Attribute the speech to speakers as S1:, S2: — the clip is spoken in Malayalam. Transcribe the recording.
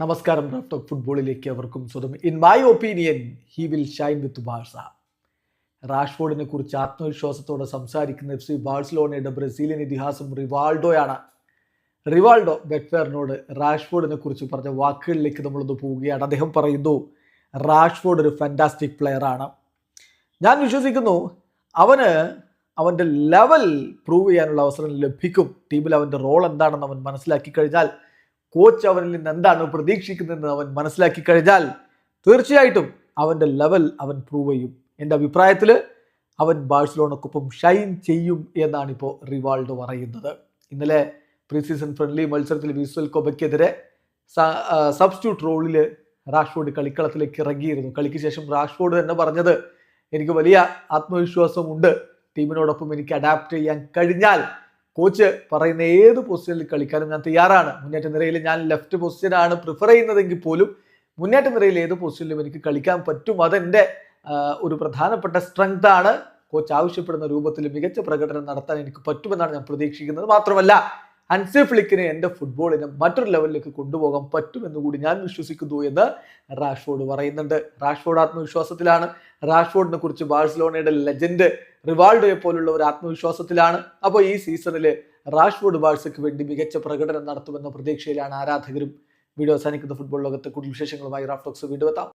S1: നമസ്കാരം റാഫ്റ്റോക്ക് ഫുട്ബോളിലേക്ക് അവർക്കും സ്വതം in my opinion he will shine with Barca റാഷ്ഫോർഡിനെ കുറിച്ച് ആത്മവിശ്വാസത്തോടെ സംസാരിക്കുന്ന എഫ് സി ബാഴ്സലോണയുടെ ബ്രസീലിയൻ ഇതിഹാസം റിവാൾഡോയാണ്. റിവാൾഡോ ബെറ്റ്ഫെയറിനോട് റാഷ്ഫോർഡിനെ കുറിച്ച് പറഞ്ഞ വാക്കുകളിലേക്ക് നമ്മളൊന്ന് പോവുകയാണ്. അദ്ദേഹം പറയുന്നു റാഷ്ഫോർഡ് ഒരു ഫാന്റാസ്റ്റിക് പ്ലെയർ ആണ്. ഞാൻ വിശ്വസിക്കുന്നു അവന് അവന്റെ ലെവൽ പ്രൂവ് ചെയ്യാനുള്ള അവസരം ലഭിക്കും. ടീമിൽ അവന്റെ റോൾ എന്താണെന്ന് അവൻ മനസ്സിലാക്കി കഴിഞ്ഞാൽ കോച്ച് അവനിൽ നിന്ന് എന്താണ് പ്രതീക്ഷിക്കുന്നതെന്ന് അവൻ മനസ്സിലാക്കി കഴിഞ്ഞാൽ തീർച്ചയായിട്ടും അവന്റെ ലെവൽ അവൻ പ്രൂവ് ചെയ്യും. എന്റെ അഭിപ്രായത്തിൽ അവൻ ബാഴ്സലോണക്കൊപ്പം ഷൈൻ ചെയ്യും എന്നാണ് ഇപ്പോൾ റിവാൾഡോ പറയുന്നത്. ഇന്നലെ പ്രീ സീസൺ ഫ്രണ്ട്ലി മത്സരത്തിൽ വിസ്വൽ കൊബയ്ക്കെതിരെ സബ്സ്റ്റിറ്റ്യൂട്ട് റോളിൽ റാഷ്ഫോർഡ് കളിക്കളത്തിലേക്ക് ഇറങ്ങിയിരുന്നു. കളിക്ക് ശേഷം റാഷ്ഫോർഡ് തന്നെ പറഞ്ഞത് എനിക്ക് വലിയ ആത്മവിശ്വാസമുണ്ട്. ടീമിനോടൊപ്പം എനിക്ക് അഡാപ്റ്റ് ചെയ്യാൻ കഴിഞ്ഞാൽ കോച്ച് പറയുന്ന ഏത് പൊസിഷനിൽ കളിക്കാനും ഞാൻ തയ്യാറാണ്. മുന്നേറ്റ നിരയിൽ ഞാൻ ലെഫ്റ്റ് പൊസിഷനാണ് പ്രിഫർ ചെയ്യുന്നതെങ്കിൽ പോലും മുന്നേറ്റ നിരയിൽ ഏത് പൊസിഷനിലും എനിക്ക് കളിക്കാൻ പറ്റും. അതെന്റെ ഒരു പ്രധാനപ്പെട്ട സ്ട്രെങ്ത് ആണ്. കോച്ച് ആവശ്യപ്പെടുന്ന രൂപത്തിൽ മികച്ച പ്രകടനം നടത്താൻ എനിക്ക് പറ്റുമെന്നാണ് ഞാൻ പ്രതീക്ഷിക്കുന്നത്. മാത്രമല്ല അൻസി ഫ്ലിക്കിനെ എന്റെ ഫുട്ബോളിനെ മറ്റൊരു ലെവലിലേക്ക് കൊണ്ടുപോകാൻ പറ്റുമെന്ന് കൂടി ഞാൻ വിശ്വസിക്കുന്നു എന്ന് റാഷ്ഫോർഡ് പറയുന്നുണ്ട്. റാഷ്ഫോർഡ് ആത്മവിശ്വാസത്തിലാണ്. റാഷ്ഫോർഡിനെ കുറിച്ച് ബാഴ്സലോണയുടെ ലെജൻഡ് റിവാൾഡോയെ പോലുള്ള ഒരു ആത്മവിശ്വാസത്തിലാണ്. അപ്പോൾ ഈ സീസണിൽ റാഷ്ഫോർഡ് ബാഴ്സയ്ക്ക് വേണ്ടി മികച്ച പ്രകടനം നടത്തുമെന്ന പ്രതീക്ഷയിലാണ് ആരാധകരും. വീഡിയോ അവസാനിക്കുന്ന ഫുട്ബോൾ ലോകത്തെ കൂടുതൽ വിശേഷങ്ങളുമായി റാഫ്റ്റോക്സ് വീണ്ടും എത്താം.